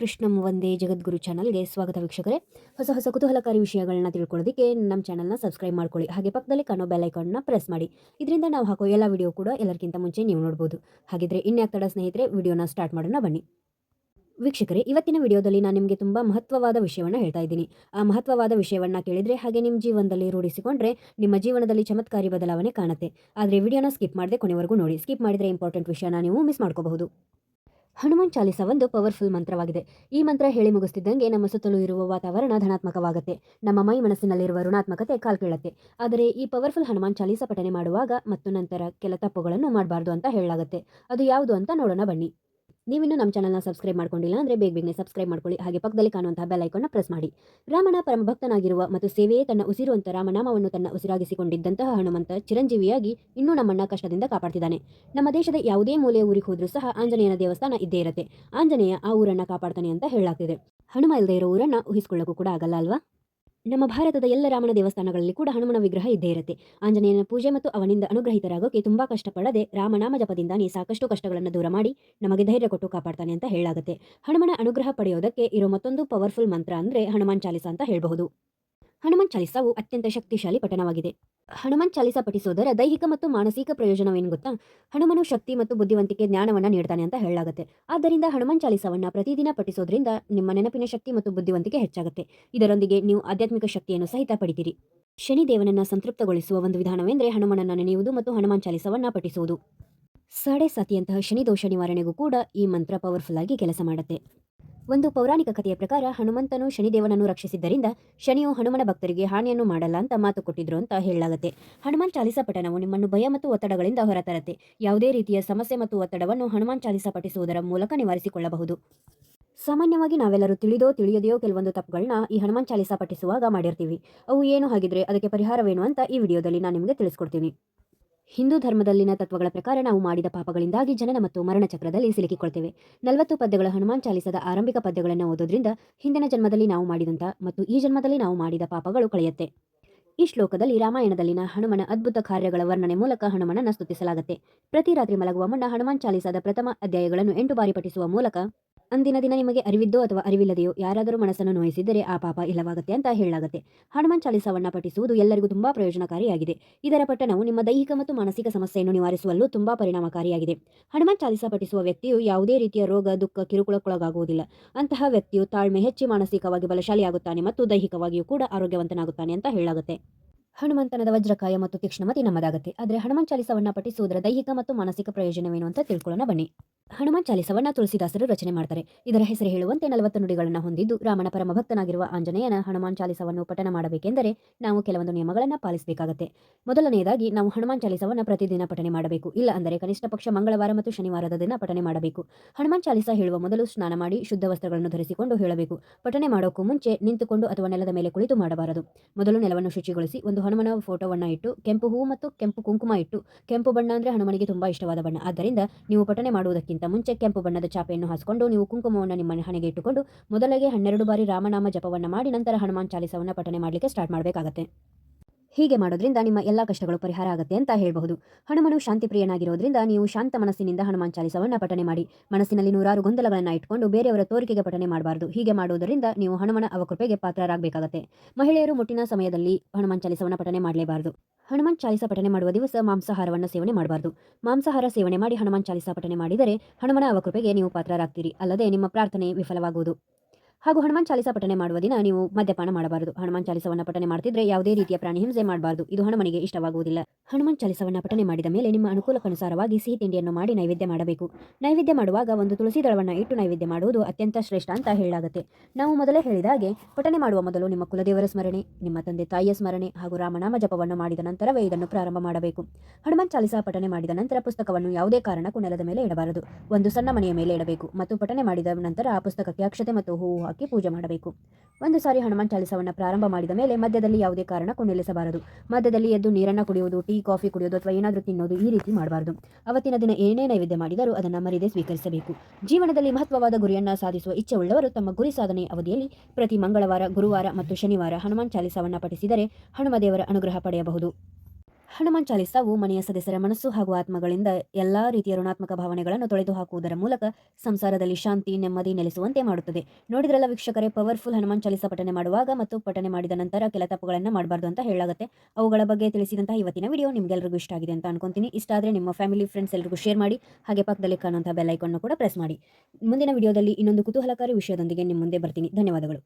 ಕೃಷ್ಣಂ ಒಂದೇ ಜಗದ್ಗುರು ಚಾನಲ್ಗೆ ಸ್ವಾಗತ ವೀಕ್ಷಕರೇ. ಹೊಸ ಹೊಸ ಕುತೂಹಲಕಾರಿ ವಿಷಯಗಳನ್ನ ತಿಳ್ಕೊಳ್ಳೋದಕ್ಕೆ ನಮ್ಮ ಚಾನಲ್ನ ಸಬ್ಸ್ಕ್ರೈಬ್ ಮಾಡ್ಕೊಳ್ಳಿ. ಹಾಗೆ ಪಕ್ಕದಲ್ಲಿ ಕಾಣೋ ಬೆಲ್ ಐಕಾನ್ನ ಪ್ರೆಸ್ ಮಾಡಿ. ಇದರಿಂದ ನಾವು ಹಾಕೋ ಎಲ್ಲ ವಿಡಿಯೋ ಕೂಡ ಎಲ್ಲರಿಗಿಂತ ಮುಂಚೆ ನೀವು ನೋಡ್ಬೋದು. ಹಾಗಿದ್ರೆ ಇನ್ಯಾಕ್ ತಡ ಸ್ನೇಹಿತರೆ, ವಿಡಿಯೋನ ಸ್ಟಾರ್ಟ್ ಮಾಡೋಣ ಬನ್ನಿ. ವೀಕ್ಷಕರೇ, ಇವತ್ತಿನ ವಿಡಿಯೋದಲ್ಲಿ ನಾನು ನಿಮಗೆ ತುಂಬ ಮಹತ್ವವಾದ ವಿಷಯವನ್ನು ಹೇಳ್ತಾ ಇದ್ದೀನಿ. ಆ ಮಹತ್ವವಾದ ವಿಷಯವನ್ನು ಕೇಳಿದರೆ ಹಾಗೆ ನಿಮ್ಮ ಜೀವನದಲ್ಲಿ ರೂಢಿಸಿಕೊಂಡ್ರೆ ನಿಮ್ಮ ಜೀವನದಲ್ಲಿ ಚಮತ್ಕಾರಿ ಬದಲಾವಣೆ ಕಾಣುತ್ತೆ. ಆದರೆ ವಿಡಿಯೋನ ಸ್ಕಿಪ್ ಮಾಡದೆ ಕೊನೆವರೆಗೂ ನೋಡಿ. ಸ್ಕಿಪ್ ಮಾಡಿದರೆ ಇಂಪಾರ್ಟೆಂಟ್ ವಿಷಯನ ನೀವು ಮಿಸ್ ಮಾಡ್ಕೋಬಹುದು. ಹನುಮಾನ್ ಚಾಲಿಸ ಒಂದು ಪವರ್ಫುಲ್ ಮಂತ್ರವಾಗಿದೆ. ಈ ಮಂತ್ರ ಹೇಳಿ ಮುಗಿಸ್ತಿದ್ದಂಗೆ ನಮ್ಮ ಸುತ್ತಲೂ ಇರುವ ವಾತಾವರಣ ಧನಾತ್ಮಕವಾಗುತ್ತೆ. ನಮ್ಮ ಮೈ ಮನಸ್ಸಿನಲ್ಲಿರುವ ಋಣಾತ್ಮಕತೆ ಕಾಲ್ಕೀಳತ್ತೆ ಆದರೆ ಈ ಪವರ್ಫುಲ್ ಹನುಮಾನ್ ಚಾಲಿಸ ಪಠನೆ ಮಾಡುವಾಗ ಮತ್ತು ನಂತರ ಕೆಲ ತಪ್ಪುಗಳನ್ನು ಮಾಡಬಾರ್ದು ಅಂತ ಹೇಳಲಾಗುತ್ತೆ. ಅದು ಯಾವುದು ಅಂತ ನೋಡೋಣ ಬನ್ನಿ. ನೀವಿನ್ನೂ ನಮ್ಮ ಚಾನಲ್ನ ಸಬ್ಸ್ಕ್ರೈಬ್ ಮಾಡ್ಕೊಂಡಿಲ್ಲ ಅಂದರೆ ಬೇಗ ಬೇಗನೆ ಸಬ್ಸ್ಕ್ರೈಬ್ ಮಾಡ್ಕೊಳ್ಳಿ. ಹಾಗೆ ಪಕ್ಕದಲ್ಲಿ ಕಾಣುವಂತಹ ಬೆಲ್ ಐಕಾನ್ನ ಪ್ರೆಸ್ ಮಾಡಿ. ರಾಮನ ಪರಮಭಕ್ತನಾಗಿರುವ ಮತ್ತು ಸೇವೆಯೇ ತನ್ನ ಉಸಿರುವಂತ ರಾಮನಾಮವನ್ನು ತನ್ನ ಉಸಿರಾಗಿಸಿಕೊಂಡಿದ್ದಂತಹ ಹನುಮಂತ ಚಿರಂಜೀವಿಯಾಗಿ ಇನ್ನೂ ನಮ್ಮಣ್ಣ ಕಷ್ಟದಿಂದ ಕಾಪಾಡ್ತಿದ್ದಾನೆ. ನಮ್ಮ ದೇಶದ ಯಾವುದೇ ಮೂಲೆಯ ಊರಿಗೆ ಹೋದರೂ ಸಹ ಆಂಜನೇಯನ ದೇವಸ್ಥಾನ ಇದ್ದೇ ಇರುತ್ತೆ. ಆಂಜನೇಯ ಆ ಊರನ್ನ ಕಾಪಾಡ್ತಾನೆ ಅಂತ ಹೇಳಲಾಗ್ತಿದೆ. ಹನುಮ ಇಲ್ಲದೆ ಇರೋ ಊರನ್ನ ಊಹಿಸಿಕೊಳ್ಳೋಕ್ಕೂ ಕೂಡ ಆಗಲ್ಲ ಅಲ್ವಾ? ನಮ್ಮ ಭಾರತದ ಎಲ್ಲ ರಾಮನ ದೇವಸ್ಥಾನಗಳಲ್ಲಿ ಕೂಡ ಹನುಮನ ವಿಗ್ರಹ ಇದ್ದೇ ಇರುತ್ತೆ. ಆಂಜನೇಯನ ಪೂಜೆ ಮತ್ತು ಅವನಿಂದ ಅನುಗ್ರಹಿತರಾಗೋಕೆ ತುಂಬಾ ಕಷ್ಟಪಡದೆ ರಾಮನಾಮ ಜಪದಿಂದಾನೇ ಸಾಕಷ್ಟು ಕಷ್ಟಗಳನ್ನು ದೂರ ಮಾಡಿ ನಮಗೆ ಧೈರ್ಯ ಕೊಟ್ಟು ಕಾಪಾಡ್ತಾನೆ ಅಂತ ಹೇಳಾಗುತ್ತೆ. ಹನುಮನ ಅನುಗ್ರಹ ಪಡೆಯೋದಕ್ಕೆ ಇರೋ ಮತ್ತೊಂದು ಪವರ್ಫುಲ್ ಮಂತ್ರ ಅಂದ್ರೆ ಹನುಮಾನ್ ಚಾಲಿಸ ಅಂತ ಹೇಳಬಹುದು. ಹನುಮಾನ್ ಚಾಲಿಸವು ಅತ್ಯಂತ ಶಕ್ತಿಶಾಲಿ ಪಠಣವಾಗಿದೆ. ಹನುಮಾನ್ ಚಾಲಿಸ ಪಠಿಸೋದರ ದೈಹಿಕ ಮತ್ತು ಮಾನಸಿಕ ಪ್ರಯೋಜನವೇನು ಗೊತ್ತಾ? ಹನುಮನು ಶಕ್ತಿ ಮತ್ತು ಬುದ್ಧಿವಂತಿಕೆ ಜ್ಞಾನವನ್ನು ನೀಡ್ತಾನೆ ಅಂತ ಹೇಳಲಾಗುತ್ತೆ. ಆದ್ದರಿಂದ ಹನುಮಾನ್ ಚಾಲಿಸಾವನ್ನು ಪ್ರತಿದಿನ ಪಠಿಸೋದ್ರಿಂದ ನಿಮ್ಮ ನೆನಪಿನ ಶಕ್ತಿ ಮತ್ತು ಬುದ್ಧಿವಂತಿಕೆ ಹೆಚ್ಚಾಗುತ್ತೆ. ಇದರೊಂದಿಗೆ ನೀವು ಆಧ್ಯಾತ್ಮಿಕ ಶಕ್ತಿಯನ್ನು ಸಹಿತ ಪಡಿತೀರಿ. ಶನಿದೇವನನ್ನು ಸಂತೃಪ್ತಗೊಳಿಸುವ ಒಂದು ವಿಧಾನವೆಂದರೆ ಹನುಮನನ್ನು ನೆನೆಯುವುದು ಮತ್ತು ಹನುಮಾನ್ ಚಾಲಿಸಾವನ್ನು ಪಠಿಸುವುದು. ಸಾಡೆ ಸಾತಿಯಂತಹ ಶನಿ ದೋಷ ನಿವಾರಣೆಗೂ ಕೂಡ ಈ ಮಂತ್ರ ಪವರ್ಫುಲ್ ಆಗಿ ಕೆಲಸ ಮಾಡುತ್ತೆ. ಒಂದು ಪೌರಾಣಿಕ ಕಥೆಯ ಪ್ರಕಾರ ಹನುಮಂತನು ಶನಿದೇವನನ್ನು ರಕ್ಷಿಸಿದ್ದರಿಂದ ಶನಿಯು ಹನುಮನ ಭಕ್ತರಿಗೆ ಹಾನಿಯನ್ನು ಮಾಡಲ್ಲ ಅಂತ ಮಾತು ಕೊಟ್ಟಿದ್ರು ಅಂತ ಹೇಳಲಾಗುತ್ತೆ. ಹನುಮಾನ್ ಚಾಲಿಸ ಪಠಣವು ನಿಮ್ಮನ್ನು ಭಯ ಮತ್ತು ಒತ್ತಡಗಳಿಂದ ಹೊರತರತ್ತೆ. ಯಾವುದೇ ರೀತಿಯ ಸಮಸ್ಯೆ ಮತ್ತು ಒತ್ತಡವನ್ನು ಹನುಮಾನ್ ಚಾಲಿಸ ಪಠಿಸುವುದರ ಮೂಲಕ ನಿವಾರಿಸಿಕೊಳ್ಳಬಹುದು. ಸಾಮಾನ್ಯವಾಗಿ ನಾವೆಲ್ಲರೂ ತಿಳಿದೋ ತಿಳಿಯದೆಯೋ ಕೆಲವೊಂದು ತಪ್ಪುಗಳನ್ನ ಈ ಹನುಮಾನ್ ಚಾಲಿಸ ಪಠಿಸುವಾಗ ಮಾಡಿರ್ತೀವಿ. ಅವು ಏನು ಹಾಗಿದ್ರೆ ಅದಕ್ಕೆ ಪರಿಹಾರವೇನು ಅಂತ ಈ ವಿಡಿಯೋದಲ್ಲಿ ನಾನು ನಿಮಗೆ ತಿಳಿಸ್ಕೊಡ್ತೀನಿ. ಹಿಂದೂ ಧರ್ಮದಲ್ಲಿನ ತತ್ವಗಳ ಪ್ರಕಾರ ನಾವು ಮಾಡಿದ ಪಾಪಗಳಿಂದಾಗಿ ಜನನ ಮತ್ತು ಮರಣ ಚಕ್ರದಲ್ಲಿ ಸಿಲುಕಿಕೊಳ್ತೇವೆ. ನಲವತ್ತು ಪದ್ಯಗಳ ಹನುಮಾನ್ ಚಾಲಿಸದ ಆರಂಭಿಕ ಪದ್ಯಗಳನ್ನು ಓದೋದ್ರಿಂದ ಹಿಂದಿನ ಜನ್ಮದಲ್ಲಿ ನಾವು ಮಾಡಿದಂಥ ಮತ್ತು ಈ ಜನ್ಮದಲ್ಲಿ ನಾವು ಮಾಡಿದ ಪಾಪಗಳು ಕಳೆಯುತ್ತೆ. ಈ ಶ್ಲೋಕದಲ್ಲಿ ರಾಮಾಯಣದಲ್ಲಿನ ಹನುಮನ ಅದ್ಭುತ ಕಾರ್ಯಗಳ ವರ್ಣನೆ ಮೂಲಕ ಹನುಮನನ್ನು ಸ್ತುತಿಸಲಾಗುತ್ತೆ. ಪ್ರತಿ ರಾತ್ರಿ ಮಲಗುವ ಮುನ್ನ ಹನುಮಾನ್ ಚಾಲಿಸದ ಪ್ರಥಮ ಅಧ್ಯಾಯಗಳನ್ನು ಎಂಟು ಬಾರಿ ಪಠಿಸುವ ಮೂಲಕ ಅಂದಿನ ದಿನ ನಿಮಗೆ ಅರಿವಿದ್ದೋ ಅಥವಾ ಅರಿವಿಲ್ಲದೆಯೋ ಯಾರಾದರೂ ಮನಸ್ಸನ್ನು ನೋಯಿಸಿದರೆ ಆ ಪಾಪ ಇಲ್ಲವಾಗುತ್ತೆ ಅಂತ ಹೇಳಲಾಗುತ್ತೆ. ಹನುಮಾನ್ ಚಾಲಿಸವನ್ನ ಪಠಿಸುವುದು ಎಲ್ಲರಿಗೂ ತುಂಬಾ ಪ್ರಯೋಜನಕಾರಿಯಾಗಿದೆ. ಇದರ ಪಠಣವು ನಿಮ್ಮ ದೈಹಿಕ ಮತ್ತು ಮಾನಸಿಕ ಸಮಸ್ಯೆಯನ್ನು ನಿವಾರಿಸುವಲ್ಲೂ ತುಂಬಾ ಪರಿಣಾಮಕಾರಿಯಾಗಿದೆ. ಹನುಮಾನ್ ಚಾಲಿಸ ಪಠಿಸುವ ವ್ಯಕ್ತಿಯು ಯಾವುದೇ ರೀತಿಯ ರೋಗ, ದುಃಖ, ಕಿರುಕುಳಕ್ಕೊಳಗಾಗುವುದಿಲ್ಲ. ಅಂತಹ ವ್ಯಕ್ತಿಯು ತಾಳ್ಮೆ ಹೆಚ್ಚಿ ಮಾನಸಿಕವಾಗಿ ಬಲಶಾಲಿಯಾಗುತ್ತಾನೆ ಮತ್ತು ದೈಹಿಕವಾಗಿಯೂ ಕೂಡ ಆರೋಗ್ಯವಂತನಾಗುತ್ತಾನೆ ಅಂತ ಹೇಳಲಾಗುತ್ತೆ. ಹನುಮಂತನದ ವಜ್ರಕಾಯ ಮತ್ತು ತೀಕ್ಷ್ಣಮತಿ ನಮ್ಮದಾಗುತ್ತೆ. ಆದರೆ ಹನುಮಾನ್ ಚಾಲಿಸವನ್ನ ಪಠಿಸುವುದರ ದೈಹಿಕ ಮತ್ತು ಮಾನಸಿಕ ಪ್ರಯೋಜನವೇನು ಅಂತ ತಿಳ್ಕೊಳ್ಳೋಣ ಬನ್ನಿ. ಹನುಮಾನ್ ಚಾಲಿಸವನ್ನ ತುಳಸಿದಾಸರು ರಚನೆ ಮಾಡ್ತಾರೆ. ಇದರ ಹೆಸರು ಹೇಳುವಂತೆ ನಲವತ್ತು ನುಡಿಗಳನ್ನು ಹೊಂದಿದ್ದು ರಾಮನ ಪರಮ ಭಕ್ತನಾಗಿರುವ ಆಂಜನೇಯನ ಹನುಮಾನ್ ಚಾಲಿಸವನ್ನು ಪಠನ ಮಾಡಬೇಕೆಂದರೆ ನಾವು ಕೆಲವೊಂದು ನಿಯಮಗಳನ್ನು ಪಾಲಿಸಬೇಕಾಗುತ್ತೆ. ಮೊದಲನೆಯದಾಗಿ ನಾವು ಹನುಮಾನ್ ಚಾಲಿಸವನ್ನ ಪ್ರತಿದಿನ ಪಠನೆ ಮಾಡಬೇಕು. ಇಲ್ಲ ಅಂದರೆ ಕನಿಷ್ಠ ಪಕ್ಷ ಮಂಗಳವಾರ ಮತ್ತು ಶನಿವಾರದ ದಿನ ಪಠನೆ ಮಾಡಬೇಕು. ಹನುಮಾನ್ ಚಾಲಿಸ ಹೇಳುವ ಮೊದಲು ಸ್ನಾನ ಮಾಡಿ ಶುದ್ಧ ವಸ್ತ್ರಗಳನ್ನು ಧರಿಸಿಕೊಂಡು ಹೇಳಬೇಕು. ಪಠನೆ ಮಾಡೋಕ್ಕೂ ಮುಂಚೆ ನಿಂತುಕೊಂಡು ಅಥವಾ ನೆಲದ ಮೇಲೆ ಕುಳಿತು ಮಾಡಬಾರದು. ಮೊದಲು ನೆಲವನ್ನು ಶುಚಿಗೊಳಿಸಿ ಒಂದು ಹನುಮನ ಫೋಟೋವನ್ನು ಇಟ್ಟು, ಕೆಂಪು ಹೂವು ಮತ್ತು ಕೆಂಪು ಕುಂಕುಮ ಇಟ್ಟು, ಕೆಂಪು ಬಣ್ಣ ಅಂದರೆ ಹನುಮನಿಗೆ ತುಂಬ ಇಷ್ಟವಾದ ಬಣ್ಣ. ಆದ್ದರಿಂದ ನೀವು ಪಠನೆ ಮಾಡುವುದಕ್ಕಿಂತ ಮುಂಚೆ ಕೆಂಪು ಬಣ್ಣದ ಚಾಪೆಯನ್ನು ಹಾಸಿಕೊಂಡು, ನೀವು ಕುಂಕುಮವನ್ನು ನಿಮ್ಮ ಹಣೆಗೆ ಇಟ್ಟುಕೊಂಡು, ಮೊದಲಿಗೆ ಹನ್ನೆರಡು ಬಾರಿ ರಾಮನಾಮ ಜಪವನ್ನು ಮಾಡಿ, ನಂತರ ಹನುಮಾನ್ ಚಾಲಿಸವನ್ನು ಪಠನೆ ಮಾಡಲಿಕ್ಕೆ ಸ್ಟಾರ್ಟ್ ಮಾಡಬೇಕಾಗತ್ತೆ. ಹೀಗೆ ಮಾಡೋದ್ರಿಂದ ನಿಮ್ಮ ಎಲ್ಲ ಕಷ್ಟಗಳು ಪರಿಹಾರ ಆಗುತ್ತೆ ಅಂತ ಹೇಳಬಹುದು. ಹನುಮನು ಶಾಂತಿ ಪ್ರಿಯನಾಗಿರೋದ್ರಿಂದ ನೀವು ಶಾಂತ ಮನಸ್ಸಿನಿಂದ ಹನುಮಾನ್ ಚಾಲಿಸವನ್ನ ಪಠನೆ ಮಾಡಿ. ಮನಸ್ಸಿನಲ್ಲಿ ನೂರಾರು ಗೊಂದಲಗಳನ್ನು ಇಟ್ಕೊಂಡು ಬೇರೆಯವರ ತೋರಿಕೆಗೆ ಪಠನೆ ಮಾಡಬಾರದು. ಹೀಗೆ ಮಾಡುವುದರಿಂದ ನೀವು ಹನುಮನ ಅವಕೃಪೆಗೆ ಪಾತ್ರರಾಗಬೇಕಾಗತ್ತೆ. ಮಹಿಳೆಯರು ಮುಟ್ಟಿನ ಸಮಯದಲ್ಲಿ ಹನುಮಾನ್ ಚಾಲಿಸವನ್ನ ಪಠನೆ ಮಾಡಲೇಬಾರದು. ಹನುಮಾನ್ ಚಾಲಿಸ ಪಠನೆ ಮಾಡುವ ದಿವಸ ಮಾಂಸಾಹಾರವನ್ನು ಸೇವನೆ ಮಾಡಬಾರದು. ಮಾಂಸಾಹಾರ ಸೇವನೆ ಮಾಡಿ ಹನುಮಾನ್ ಚಾಲಿಸ ಪಠನೆ ಮಾಡಿದರೆ ಹನುಮನ ಅವಕೃಪೆಗೆ ನೀವು ಪಾತ್ರರಾಗ್ತೀರಿ. ಅಲ್ಲದೆ ನಿಮ್ಮ ಪ್ರಾರ್ಥನೆ ವಿಫಲವಾಗುವುದು. ಹಾಗೂ ಹನುಮಾನ್ ಚಾಲಿಸ ಪಠನೆ ಮಾಡುವ ದಿನ ನೀವು ಮದ್ಯಪಾನ ಮಾಡಬಾರದು. ಹನುಮಾನ್ ಚಾಲಿಸವನ್ನ ಪಠನೆ ಮಾಡ್ತಿದ್ರೆ ಯಾವುದೇ ರೀತಿಯ ಪ್ರಾಣಿ ಹಿಂಸೆ ಮಾಡಬಾರದು. ಇದು ಹನುಮನಿಗೆ ಇಷ್ಟವಾಗುವುದಿಲ್ಲ. ಹನುಮಾನ್ ಚಾಲಿಸವನ್ನ ಪಠನೆ ಮಾಡಿದ ಮೇಲೆ ನಿಮ್ಮ ಅನುಕೂಲಕ್ಕನುಸಾರವಾಗಿ ಸಿಹಿ ತಿಂಡಿಯನ್ನು ಮಾಡಿ ನೈವೇದ್ಯ ಮಾಡಬೇಕು. ನೈವೇದ್ಯ ಮಾಡುವಾಗ ಒಂದು ತುಳಸಿ ದಳವನ್ನ ಇಟ್ಟು ನೈವೇದ್ಯ ಮಾಡುವುದು ಅತ್ಯಂತ ಶ್ರೇಷ್ಠ ಅಂತ ಹೇಳಲಾಗುತ್ತೆ. ನಾವು ಮೊದಲೇ ಹೇಳಿದ ಹಾಗೆ ಪಠನೆ ಮಾಡುವ ಮೊದಲು ನಿಮ್ಮ ಕುಲದೇವರ ಸ್ಮರಣೆ, ನಿಮ್ಮ ತಂದೆ ತಾಯಿಯ ಸ್ಮರಣೆ ಹಾಗೂ ರಾಮನಾಮ ಜಪವನ್ನು ಮಾಡಿದ ನಂತರವೇ ಇದನ್ನು ಪ್ರಾರಂಭ ಮಾಡಬೇಕು. ಹನುಮಾನ್ ಚಾಲಿಸ ಪಠನೆ ಮಾಡಿದ ನಂತರ ಪುಸ್ತಕವನ್ನು ಯಾವುದೇ ಕಾರಣಕ್ಕೂ ನೆಲದ ಮೇಲೆ ಇಡಬಾರದು. ಒಂದು ಸಣ್ಣ ಮನೆಯ ಮೇಲೆ ಇಡಬೇಕು ಮತ್ತು ಪಠನೆ ಮಾಡಿದ ನಂತರ ಆ ಪುಸ್ತಕಕ್ಕೆ ಅಕ್ಷತೆ ಮತ್ತು ಹೂವು ಹಾಕಿ ಪೂಜೆ ಮಾಡಬೇಕು. ಒಂದು ಸಾರಿ ಹನುಮಾನ್ ಚಾಲಿಸವನ್ನು ಪ್ರಾರಂಭ ಮಾಡಿದ ಮೇಲೆ ಮಧ್ಯದಲ್ಲಿ ಯಾವುದೇ ಕಾರಣಕ್ಕೂ ನಿಲ್ಲಿಸಬಾರದು. ಮಧ್ಯದಲ್ಲಿ ಎದ್ದು ನೀರನ್ನು ಕುಡಿಯುವುದು, ಟೀ, ಕಾಫಿ ಕುಡಿಯೋದು ಅಥವಾ ಏನಾದರೂ ತಿನ್ನೋದು ಈ ರೀತಿ ಮಾಡಬಾರದು. ಅವತ್ತಿನ ದಿನ ಏನೇ ನೈವೇದ್ಯ ಮಾಡಿದರೂ ಅದನ್ನು ಮರಿದೇ ಸ್ವೀಕರಿಸಬೇಕು. ಜೀವನದಲ್ಲಿ ಮಹತ್ವವಾದ ಗುರಿಯನ್ನು ಸಾಧಿಸುವ ಇಚ್ಛೆ ಉಳ್ಳವರು ತಮ್ಮ ಗುರಿ ಸಾಧನೆ ಅವಧಿಯಲ್ಲಿ ಪ್ರತಿ ಮಂಗಳವಾರ, ಗುರುವಾರ ಮತ್ತು ಶನಿವಾರ ಹನುಮಾನ್ ಚಾಲಿಸವನ್ನ ಪಠಿಸಿದರೆ ಹನುಮದೇವರ ಅನುಗ್ರಹ ಪಡೆಯಬಹುದು. ಹನುಮಾನ್ ಚಾಲಿಸಾವು ಮನೆಯ ಸದಸ್ಯರ ಮನಸ್ಸು ಹಾಗೂ ಆತ್ಮಗಳಿಂದ ಎಲ್ಲಾ ರೀತಿಯ ಋಣಾತ್ಮಕ ಭಾವನೆಗಳನ್ನು ತೊಳೆದು ಹಾಕುವುದರ ಮೂಲಕ ಸಂಸಾರದಲ್ಲಿ ಶಾಂತಿ, ನೆಮ್ಮದಿ ನೆಲೆಸುವಂತೆ ಮಾಡುತ್ತದೆ. ನೋಡಿದ್ರಲ್ಲ ವೀಕ್ಷಕರೇ, ಪವರ್ಫುಲ್ ಹನುಮಾನ್ ಚಾಲಿಸ ಪಠನೆ ಮಾಡುವಾಗ ಮತ್ತು ಪಠನೆ ಮಾಡಿದ ನಂತರ ಕೆಲ ತಪ್ಪುಗಳನ್ನು ಮಾಡಬಾರ್ದು ಅಂತ ಹೇಳಾಗುತ್ತೆ ಅವುಗಳ ಬಗ್ಗೆ ತಿಳಿಸಿದಂತಹ ಇವತ್ತಿನ ವಿಡಿಯೋ ನಿಮಗೆಲ್ಲರಿಗೂ ಇಷ್ಟ ಆಗಿದೆ ಅಂತ ಅನ್ಕೊಂತೀನಿ. ಇಷ್ಟ ಆದರೆ ನಿಮ್ಮ ಫ್ಯಾಮಿಲಿ, ಫ್ರೆಂಡ್ಸ್ ಎಲ್ಲರಿಗೂ ಶೇರ್ ಮಾಡಿ, ಹಾಗೆ ಪಕ್ಕದಲ್ಲಿ ಕಾಣುವಂತಹ ಬೆಲ್ ಐಕನ್ನು ಕೂಡ ಪ್ರೆಸ್ ಮಾಡಿ. ಮುಂದಿನ ವಿಡಿಯೋದಲ್ಲಿ ಇನ್ನೊಂದು ಕುತೂಹಲಕಾರಿ ವಿಷಯದೊಂದಿಗೆ ನಿಮ್ಮ ಮುಂದೆ ಬರ್ತೀನಿ. ಧನ್ಯವಾದಗಳು.